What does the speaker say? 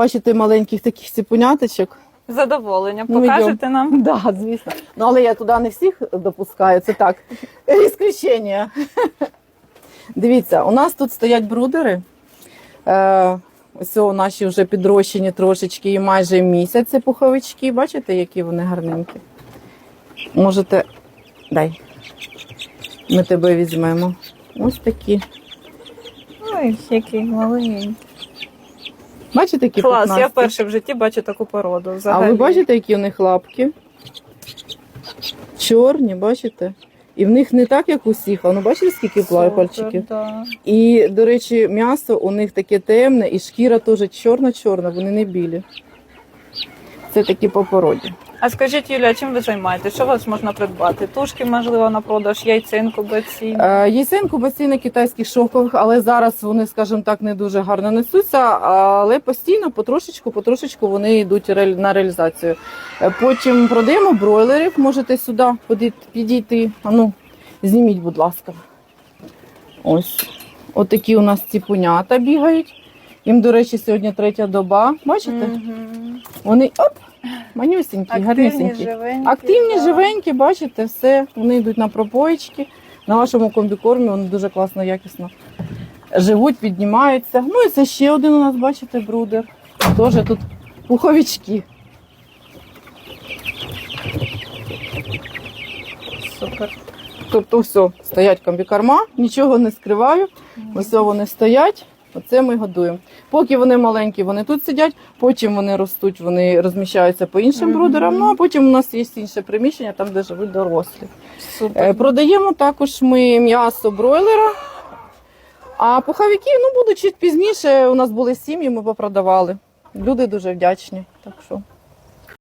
Бачите маленьких таких ціпуняточок. З задоволенням. Ну, Покажете нам? Да, звісно. Ну, але я туди не всіх допускаю. Це так, ісключення. Дивіться, у нас тут стоять брудери. Е, ось наші вже підрощені трошечки і майже місяць пуховички. Бачите, які вони гарненькі? Можете. Дай. Ми тебе візьмемо. Ось такі. Ой, який маленький. Бачите, які Клас, я пухнасті? вперше в житті бачу таку породу. А ви бачите, які у них лапки? Чорні, бачите? І в них не так, як у всіх, а ну бачите, скільки плає Да. І, до речі, м'ясо у них таке темне, і шкіра теж чорна-чорна, вони не білі. Це такі по породі. А скажіть, Юля, чим ви займаєтесь? Що вас можна придбати? Тушки, можливо, на продаж, яйцинку, бацін. Е, Єсенку басейни китайських шовкових, але зараз вони, скажімо так, не дуже гарно несуться, але постійно, потрошечку, потрошечку вони йдуть на реалізацію. Е, Потім продаємо бройлерів, можете сюди підійти. А ну, зніміть, будь ласка. Ось. Отакі у нас ціпунята бігають. Їм, до речі, сьогодні третя доба. Бачите? Мгм. Вони оп, манюсінькі, Активні, гарнюсінькі. живенькі. Активні, да. живенькі, бачите, все. Вони йдуть на пропоїчки. На вашому комбікормі вони дуже класно, якісно живуть, піднімаються. Ну і це ще один у нас, бачите, брудер. Теж тут пуховички. Супер. Тобто все, стоять комбікорма, нічого не скриваю. Ось вони стоять. Оце ми годуємо. Поки вони маленькі, вони тут сидять, потім вони ростуть, вони розміщаються по іншим Мгм. брудерам. Ну а потім у нас є інше приміщення, там, де живуть дорослі. Супер. Е, Продаємо також ми м'ясо бройлера. А пуховики, ну будуть чуть пізніше. У нас були сім'ї, ми попродавали. Люди дуже вдячні. Так що